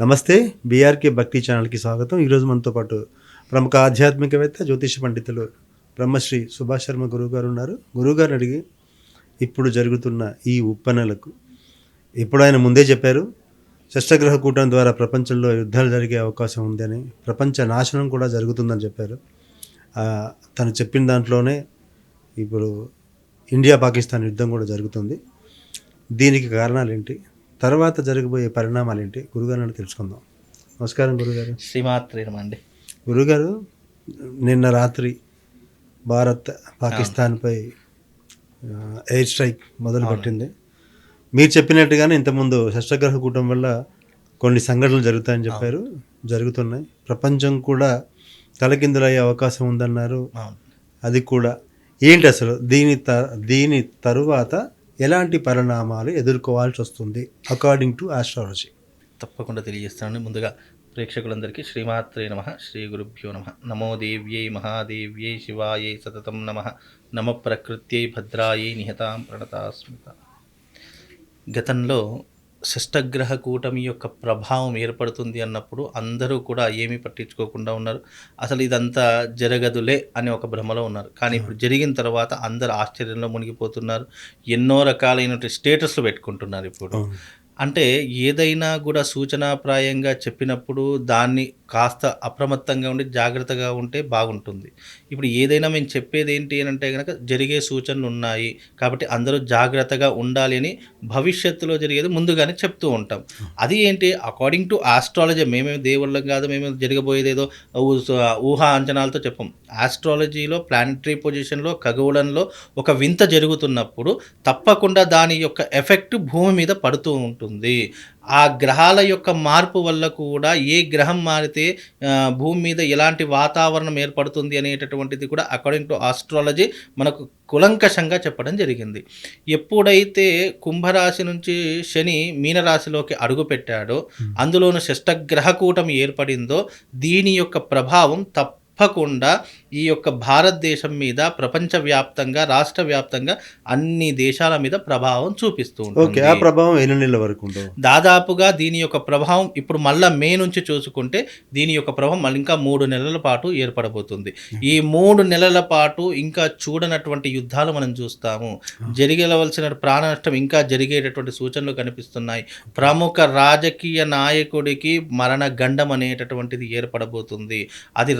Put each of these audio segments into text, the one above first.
నమస్తే బీఆర్కే భక్తి ఛానల్కి స్వాగతం. ఈరోజు మనతో పాటు ప్రముఖ ఆధ్యాత్మికవేత్త జ్యోతిష పండితులు బ్రహ్మశ్రీ సుభాష్ శర్మ గురువుగారు ఉన్నారు. గురువుగారిని అడిగి ఇప్పుడు జరుగుతున్న ఈ ఉప్పనలకు ఇప్పుడు ఆయన ముందే చెప్పారు షష్టగ్రహ కూటం ద్వారా ప్రపంచంలో యుద్ధాలు జరిగే అవకాశం ఉందని ప్రపంచ నాశనం కూడా జరుగుతుందని చెప్పారు. తను చెప్పిన దాంట్లోనే ఇప్పుడు ఇండియా పాకిస్తాన్ యుద్ధం కూడా జరుగుతుంది. దీనికి కారణాలు ఏంటి తర్వాత జరగబోయే పరిణామాలు ఏంటి గురుగారిని తెలుసుకుందాం. నమస్కారం గురుగారు. శ్రీమాత్రేనమండి గురుగారు నిన్న రాత్రి భారత్ పాకిస్తాన్పై ఎయిర్ స్ట్రైక్ మొదలుపెట్టింది. మీరు చెప్పినట్టుగానే ఇంతకుముందు షష్టగ్రహ కూటం వల్ల కొన్ని సంఘటనలు జరుగుతాయని చెప్పారు. జరుగుతున్నాయి. ప్రపంచం కూడా తలకిందులయ్యే అవకాశం ఉందన్నారు. అది కూడా ఏంటి అసలు? దీని త దీని తరువాత ఎలాంటి పరిణామాలు ఎదుర్కోవాల్సి వస్తుంది అకార్డింగ్ టు ఆస్ట్రాలజీ తప్పకుండా తెలియజేస్తాను ముందుగా ప్రేక్షకులందరికీ శ్రీమాత్రే నమ శ్రీ గురుభ్యో నమ. నమో దేవ్యై మహాదేవ్యై శివాయై సతతం నమ. నమ ప్రకృత్యై భద్రాయై నిహతాం ప్రణతాస్మిత. గతంలో షష్టగ్రహ కూటమి యొక్క ప్రభావం ఏర్పడుతుంది అన్నప్పుడు అందరూ కూడా ఏమీ పట్టించుకోకుండా ఉన్నారు. అసలు ఇదంతా జరగదులే అని ఒక భ్రమలో ఉన్నారు. కానీ ఇప్పుడు జరిగిన తర్వాత అందరు ఆశ్చర్యంలో మునిగిపోతున్నారు. ఎన్నో రకాలైన స్టేటస్లు పెట్టుకుంటున్నారు ఇప్పుడు. అంటే ఏదైనా కూడా సూచనాప్రాయంగా చెప్పినప్పుడు దాన్ని కాస్త అప్రమత్తంగా ఉండి జాగ్రత్తగా ఉంటే బాగుంటుంది. ఇప్పుడు ఏదైనా మేము చెప్పేది ఏంటి అని అంటే కనుక జరిగే సూచనలు ఉన్నాయి కాబట్టి అందరూ జాగ్రత్తగా ఉండాలి అని భవిష్యత్తులో జరిగేది ముందుగానే చెప్తూ ఉంటాం. అది ఏంటి? అకార్డింగ్ టు ఆస్ట్రాలజీ మేమేమి దేవుళ్ళం కాదు మేము జరగబోయేది ఏదో ఊహా అంచనాలతో చెప్పం. ఆస్ట్రాలజీలో ప్లానటరీ పొజిషన్లో ఖగోళంలో ఒక వింత జరుగుతున్నప్పుడు తప్పకుండా దాని యొక్క ఎఫెక్ట్ భూమి మీద పడుతూ ఉంటుంది. ఆ గ్రహాల యొక్క మార్పు వల్ల కూడా ఏ గ్రహం మారితే భూమి మీద ఎలాంటి వాతావరణం ఏర్పడుతుంది అనేటటువంటిది కూడా అకార్డింగ్ టు ఆస్ట్రాలజీ మనకు కులంకషంగా చెప్పడం జరిగింది. ఎప్పుడైతే కుంభరాశి నుంచి శని మీనరాశిలోకి అడుగు పెట్టాడో అందులోను షష్టగ్రహ కూటమి ఏర్పడిందో దీని యొక్క ప్రభావం తప్పకుండా ఈ యొక్క భారతదేశం మీద ప్రపంచవ్యాప్తంగా రాష్ట్ర వ్యాప్తంగా అన్ని దేశాల మీద ప్రభావం చూపిస్తూ ఉంటుంది. ఆ ప్రభావం ఎన్ని నెలల వరకు దాదాపుగా దీని యొక్క ప్రభావం ఇప్పుడు మళ్ళా మే నుంచి చూసుకుంటే దీని యొక్క ప్రభావం మళ్ళీ ఇంకా మూడు నెలల పాటు ఏర్పడబోతుంది. ఈ మూడు నెలల పాటు ఇంకా చూడనటువంటి యుద్ధాలు మనం చూస్తాము. జరిగవలసిన ప్రాణ నష్టం ఇంకా జరిగేటటువంటి సూచనలు కనిపిస్తున్నాయి. ప్రముఖ రాజకీయ నాయకుడికి మరణ గండం అనేటటువంటిది ఏర్పడబోతుంది. అది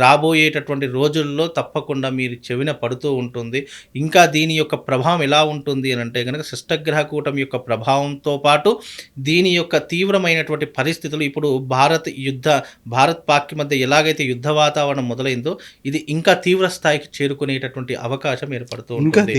రాబోయేటటువంటి రోజుల్లో తప్పకుండా మీరు చెవిన పడుతూ ఉంటుంది. ఇంకా దీని యొక్క ప్రభావం ఎలా ఉంటుంది అని అంటే కనుక షష్టగ్రహ కూటమి యొక్క ప్రభావంతో పాటు దీని యొక్క తీవ్రమైనటువంటి పరిస్థితులు ఇప్పుడు భారత్ యుద్ధ భారత్ పాక్ మధ్య ఎలాగైతే యుద్ధ వాతావరణం మొదలైందో ఇది ఇంకా తీవ్ర స్థాయికి చేరుకునేటటువంటి అవకాశం ఏర్పడుతూ ఉంటుంది.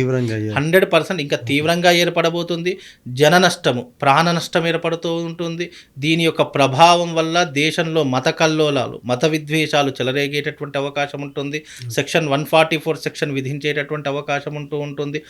హండ్రెడ్ పర్సెంట్ ఇంకా తీవ్రంగా ఏర్పడబోతుంది. జన నష్టము ప్రాణ నష్టం ఏర్పడుతూ ఉంటుంది. దీని యొక్క ప్రభావం వల్ల దేశంలో మత కల్లోలాలు మత విద్వేషాలు చెలరేగేటటువంటి అవకాశం ఉంటుంది. Section one forty four section విధించేటటువంటి అవకాశం ఉంటూ ఉంటుంది.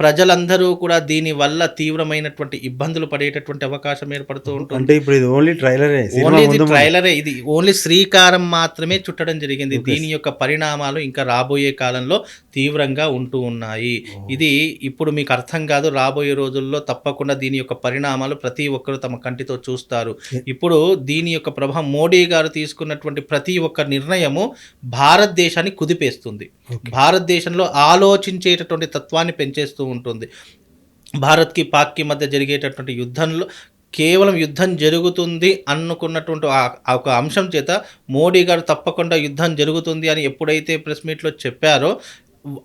ప్రజలందరూ కూడా దీని వల్ల తీవ్రమైనటువంటి ఇబ్బందులు పడేటటువంటి అవకాశం ఏర్పడుతూ ఉంటుంది. అంటే ఇప్పుడు ఇది ఓన్లీ ట్రైలరే ఓన్లీ ఇది ట్రైలరే ఇది ఓన్లీ శ్రీకారం మాత్రమే చుట్టడం జరిగింది. దీని యొక్క పరిణామాలు ఇంకా రాబోయే కాలంలో తీవ్రంగా ఉంటూ ఉన్నాయి. ఇది ఇప్పుడు మీకు అర్థం కాదు. రాబోయే రోజుల్లో తప్పకుండా దీని యొక్క పరిణామాలు ప్రతి ఒక్కరు తమ కంటితో చూస్తారు. ఇప్పుడు దీని యొక్క ప్రభావం మోడీ గారు తీసుకున్నటువంటి ప్రతి ఒక్క నిర్ణయము భారతదేశాన్ని కుదిపేస్తుంది. భారతదేశంలో ఆలోచించేటటువంటి తత్వాన్ని పెంచేస్తూ ఉంటుంది. భారత్కి పాక్కి మధ్య జరిగేటటువంటి యుద్ధంలో కేవలం యుద్ధం జరుగుతుంది అనుకున్నటువంటి ఆ- ఆ ఒక అంశం చేత మోడీ గారు తప్పకుండా యుద్ధం జరుగుతుంది అని ఎప్పుడైతే ప్రెస్ మీట్లో చెప్పారో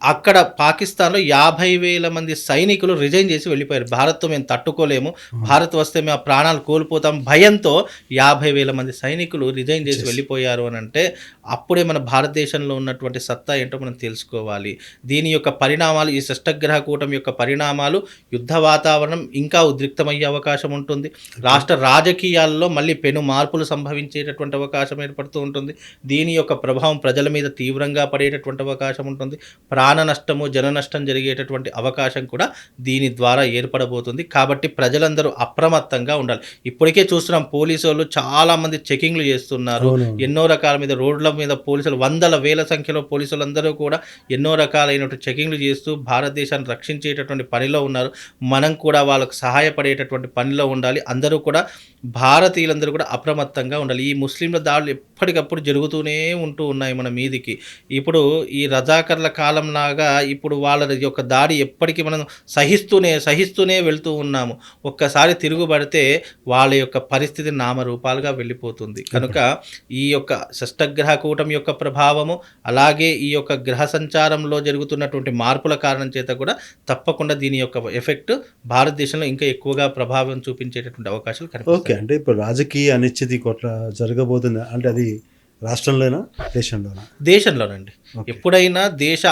అక్కడ పాకిస్తాన్లో యాభై వేల మంది సైనికులు రిజైన్ చేసి వెళ్ళిపోయారు. భారత్తో మేము తట్టుకోలేము. భారత్ వస్తే మేము ఆ ప్రాణాలు కోల్పోతాం. భయంతో యాభై వేల మంది సైనికులు రిజైన్ చేసి వెళ్ళిపోయారు అని అంటే అప్పుడే మన భారతదేశంలో ఉన్నటువంటి సత్తా ఏంటో మనం తెలుసుకోవాలి. దీని యొక్క పరిణామాలు ఈ షష్టగ్రహ కూటమి యొక్క పరిణామాలు యుద్ధ వాతావరణం ఇంకా ఉద్రిక్తమయ్యే అవకాశం ఉంటుంది. రాష్ట్ర రాజకీయాల్లో మళ్ళీ పెను మార్పులు సంభవించేటటువంటి అవకాశం ఏర్పడుతూ ఉంటుంది. దీని యొక్క ప్రభావం ప్రజల మీద తీవ్రంగా పడేటటువంటి అవకాశం ఉంటుంది. ప్రాణ నష్టము జన నష్టం జరిగేటటువంటి అవకాశం కూడా దీని ద్వారా ఏర్పడబోతుంది. కాబట్టి ప్రజలందరూ అప్రమత్తంగా ఉండాలి. ఇప్పటికే చూస్తున్నాం పోలీసు వాళ్ళు చాలా మంది చెకింగ్లు చేస్తున్నారు. ఎన్నో రకాల మీద రోడ్ల మీద పోలీసులు వందల వేల సంఖ్యలో పోలీసులందరూ కూడా ఎన్నో రకాలైనటువంటి చెకింగ్లు చేస్తూ భారతదేశాన్ని రక్షించేటటువంటి పనిలో ఉన్నారు. మనం కూడా వాళ్ళకు సహాయపడేటటువంటి పనిలో ఉండాలి. అందరూ కూడా భారతీయులందరూ కూడా అప్రమత్తంగా ఉండాలి. ఈ ముస్లింల దాడులు ఎప్పటికప్పుడు జరుగుతూనే ఉంటూ ఉన్నాయి మన మీదికి. ఇప్పుడు ఈ రజాకర్ల కాలం లాగా ఇప్పుడు వాళ్ళ యొక్క దాడి ఎప్పటికీ మనం సహిస్తూనే సహిస్తూనే వెళ్తూ ఉన్నాము. ఒక్కసారి తిరుగుబడితే వాళ్ళ యొక్క పరిస్థితి నామరూపాలుగా వెళ్ళిపోతుంది. కనుక ఈ యొక్క షష్టగ్రహ కూటమి యొక్క ప్రభావము అలాగే ఈ యొక్క గ్రహ సంచారంలో జరుగుతున్నటువంటి మార్పుల కారణం చేత కూడా తప్పకుండా దీని యొక్క ఎఫెక్ట్ భారతదేశంలో ఇంకా ఎక్కువగా ప్రభావం చూపించేటటువంటి అవకాశాలు ఓకే. అంటే ఇప్పుడు రాజకీయ అనిశ్చితి కొట్ల జరగబోతుంది. అంటే అది రాష్ట్రంలోనా దేశంలోనా? దేశంలోనండి. ఎప్పుడైనా దేశ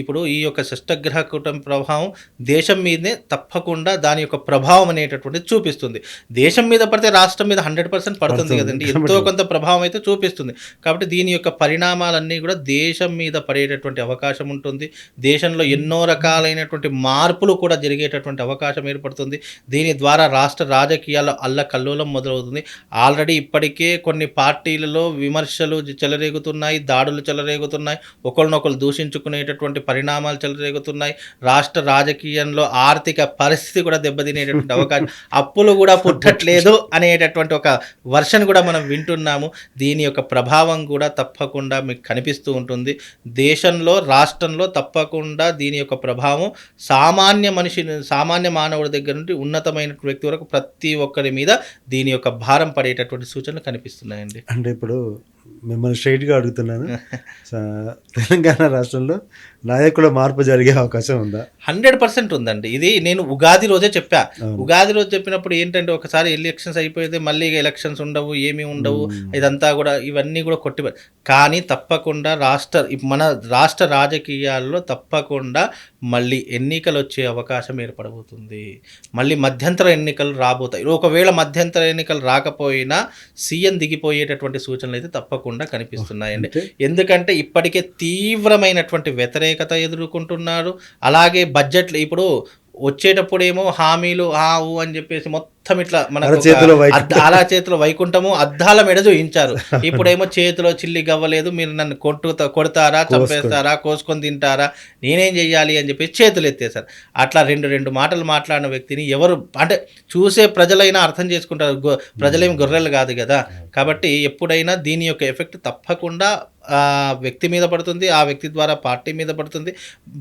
ఇప్పుడు ఈ యొక్క షష్టగ్రహ కూటమి ప్రభావం దేశం మీదనే తప్పకుండా దాని యొక్క ప్రభావం అనేటటువంటిది చూపిస్తుంది. దేశం మీద పడితే రాష్ట్రం మీద హండ్రెడ్ పర్సెంట్ పడుతుంది పడుతుంది. కదండి. ఎంతో కొంత ప్రభావం అయితే చూపిస్తుంది. కాబట్టి దీని యొక్క పరిణామాలన్నీ కూడా దేశం మీద పడేటటువంటి అవకాశం ఉంటుంది. దేశంలో ఎన్నో రకాలైనటువంటి మార్పులు కూడా జరిగేటటువంటి అవకాశం ఏర్పడుతుంది. దీని ద్వారా రాష్ట్ర రాజకీయాల్లో అల్ల కల్లోలం మొదలవుతుంది. ఆల్రెడీ ఇప్పటికే కొన్ని పార్టీలలో విమర్శలు చెలరేగుతున్నాయి దాడులు చెలరేగుతున్నాయి ఒకరినొకరు దూషించుకునేటటువంటి పరిణామాలు చెలరేగుతున్నాయి. రాష్ట్ర రాజకీయంలో ఆర్థిక పరిస్థితి కూడా దెబ్బతినేటటువంటి అవకాశం అప్పులు కూడా పుట్టట్లేదు అనేటటువంటి ఒక వర్షన్ కూడా మనం వింటున్నాము. దీని యొక్క ప్రభావం కూడా తప్పకుండా మీకు కనిపిస్తూ ఉంటుంది. దేశంలో రాష్ట్రంలో తప్పకుండా దీని యొక్క ప్రభావం సామాన్య మనిషి సామాన్య మానవుడి దగ్గర నుండి ఉన్నతమైన వ్యక్తి వరకు ప్రతి ఒక్కరి మీద దీని యొక్క భారం పడేటటువంటి సూచనలు కనిపిస్తున్నాయండి. అంటే ఇప్పుడు మిమ్మల్ని స్ట్రైట్గా అడుగుతున్నాను. తెలంగాణ రాష్ట్రంలో నాయకుల మార్పు జరిగే అవకాశం ఉందా? హండ్రెడ్ పర్సెంట్ ఉందండి. ఇది నేను ఉగాది రోజే చెప్పా. ఉగాది రోజు చెప్పినప్పుడు ఏంటంటే ఒకసారి ఎలక్షన్స్ అయిపోతే మళ్ళీ ఎలక్షన్స్ ఉండవు ఏమీ ఉండవు. ఇదంతా కూడా ఇవన్నీ కూడా కొట్టి కానీ తప్పకుండా రాష్ట్ర మన రాష్ట్ర రాజకీయాల్లో తప్పకుండా మళ్ళీ ఎన్నికలు వచ్చే అవకాశం ఏర్పడబోతుంది. మళ్ళీ మధ్యంతర ఎన్నికలు రాబోతాయి. ఒకవేళ మధ్యంతర ఎన్నికలు రాకపోయినా సీఎం దిగిపోయేటటువంటి సూచనలు అయితే తప్పకుండా కనిపిస్తున్నాయండి. ఎందుకంటే ఇప్పటికే తీవ్రమైనటువంటి వ్యతిరేకత ఎదుర్కొంటున్నారు. అలాగే బడ్జెట్లు ఇప్పుడు వచ్చేటప్పుడేమో హామీలు ఆ ఊ అని చెప్పేసి మొత్తం ఇట్లా అరచేతిలో వైకుంఠం. అద్ద- అలా చేతిలో వైకుంఠము అద్దాల మెడ చూయించారు. ఇప్పుడేమో చేతిలో చిల్లి గవ్వలేదు మీరు నన్ను కొట్టు కొడతారా చంపేస్తారా కోసుకొని తింటారా నేనేం చెయ్యాలి అని చెప్పి చేతులు ఎత్తేసారు అట్లా రెండు రెండు మాటలు మాట్లాడిన వ్యక్తిని ఎవరు అంటే చూసే ప్రజలైనా అర్థం చేసుకుంటారు. ప్రజలేం గొర్రెలు కాదు కదా. కాబట్టి ఎప్పుడైనా దీని యొక్క ఎఫెక్ట్ తప్పకుండా వ్యక్తి మీద పడుతుంది ఆ వ్యక్తి ద్వారా పార్టీ మీద పడుతుంది.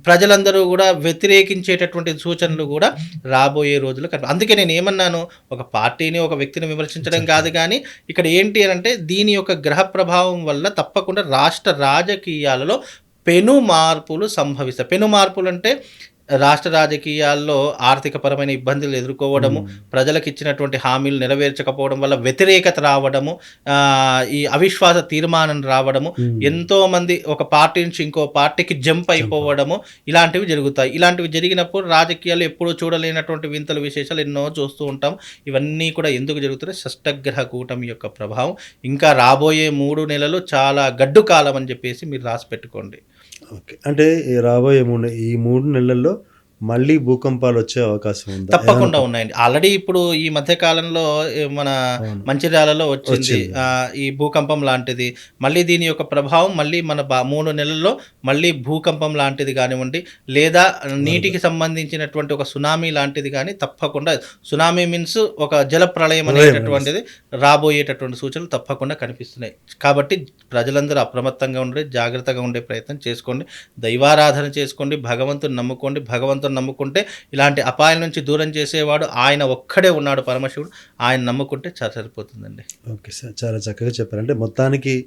ప్రజలందరూ కూడా వ్యతిరేకించేటటువంటి సూచనలు కూడా రాబోయే రోజులు అందుకే నేను ఏమన్నాను ఒక పార్టీని ఒక వ్యక్తిని విమర్శించడం కాదు కానీ ఇక్కడ ఏంటి అని అంటే దీని యొక్క గ్రహ ప్రభావం వల్ల తప్పకుండా రాష్ట్ర రాజకీయాలలో పెను మార్పులు సంభవిస్తాయి. పెను మార్పులు అంటే రాష్ట్ర రాజకీయాల్లో ఆర్థికపరమైన ఇబ్బందులు ఎదుర్కోవడము ప్రజలకు ఇచ్చినటువంటి హామీలు నెరవేర్చకపోవడం వల్ల వ్యతిరేకత రావడము ఈ అవిశ్వాస తీర్మానం రావడము ఎంతో మంది ఒక పార్టీ నుంచి ఇంకో పార్టీకి జంప్ అయిపోవడము ఇలాంటివి జరుగుతాయి. ఇలాంటివి జరిగినప్పుడు రాజకీయాలు ఎప్పుడూ చూడలేనటువంటి వింతలు విశేషాలు ఎన్నో చూస్తూ ఉంటాం. ఇవన్నీ కూడా ఎందుకు జరుగుతున్నాయి? షష్టగ్రహ కూటమి యొక్క ప్రభావం. ఇంకా రాబోయే మూడు నెలలు చాలా గడ్డు కాలం అని చెప్పేసి మీరు రాసి పెట్టుకోండి. ఓకే. అంటే ఈ రాబోయే మూడు ఈ మూడు నెలల్లో మళ్ళీ భూకంపాలు వచ్చే అవకాశం ఉందా. తప్పకుండా ఉన్నాయండి. ఆల్రెడీ ఇప్పుడు ఈ మధ్య కాలంలో మన. మంచిర్యాలలో వచ్చింది. ఈ భూకంపం లాంటిది. మళ్ళీ దీని యొక్క ప్రభావం మళ్ళీ మన మూడు నెలల్లో మళ్ళీ భూకంపం లాంటిది కానివ్వండి లేదా నీటికి సంబంధించినటువంటి ఒక సునామీ లాంటిది కానీ తప్పకుండా సునామీ మీన్స్ ఒక జల ప్రళయం ప్రళయం అనేటటువంటిది రాబోయేటటువంటి సూచనలు తప్పకుండా కనిపిస్తున్నాయి. కాబట్టి ప్రజలందరూ అప్రమత్తంగా ఉండే జాగ్రత్తగా ఉండే ప్రయత్నం చేసుకోండి. దైవారాధన చేసుకోండి భగవంతుని నమ్ముకోండి భగవంతుని నమ్ముకుంటే ఇలాంటి అపాయం నుంచి దూరం చేసేవాడు ఆయన ఒక్కడే ఉన్నాడు పరమశివుడు. ఆయన నమ్ముకుంటే చాలా సరిపోతుందండి. ఓకే సార్ చాలా చక్కగా చెప్పారు. అంటే మొత్తానికి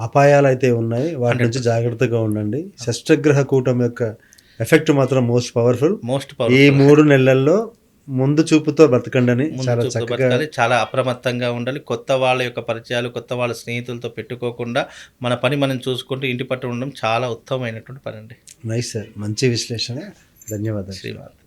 అపాయాలు అయితే ఉన్నాయి. వాటి నుంచి జాగ్రత్తగా ఉండండి. షష్టగ్రహ కూటమి యొక్క ఎఫెక్ట్ మాత్రం మోస్ట్ పవర్ఫుల్. మోస్ట్ ఈ మూడు నెలల్లో ముందు చూపుతో బతకండి చాలా బతకాలి చాలా అప్రమత్తంగా ఉండాలి. కొత్త వాళ్ళ యొక్క పరిచయాలు కొత్త వాళ్ళ స్నేహితులతో పెట్టుకోకుండా మన పని మనం చూసుకుంటూ ఇంటి పట్టు ఉండడం చాలా ఉత్తమమైనటువంటి పని అండి. నైస్ సార్ మంచి విశ్లేషణ. ధన్యవాదాలు. శ్రీమాన్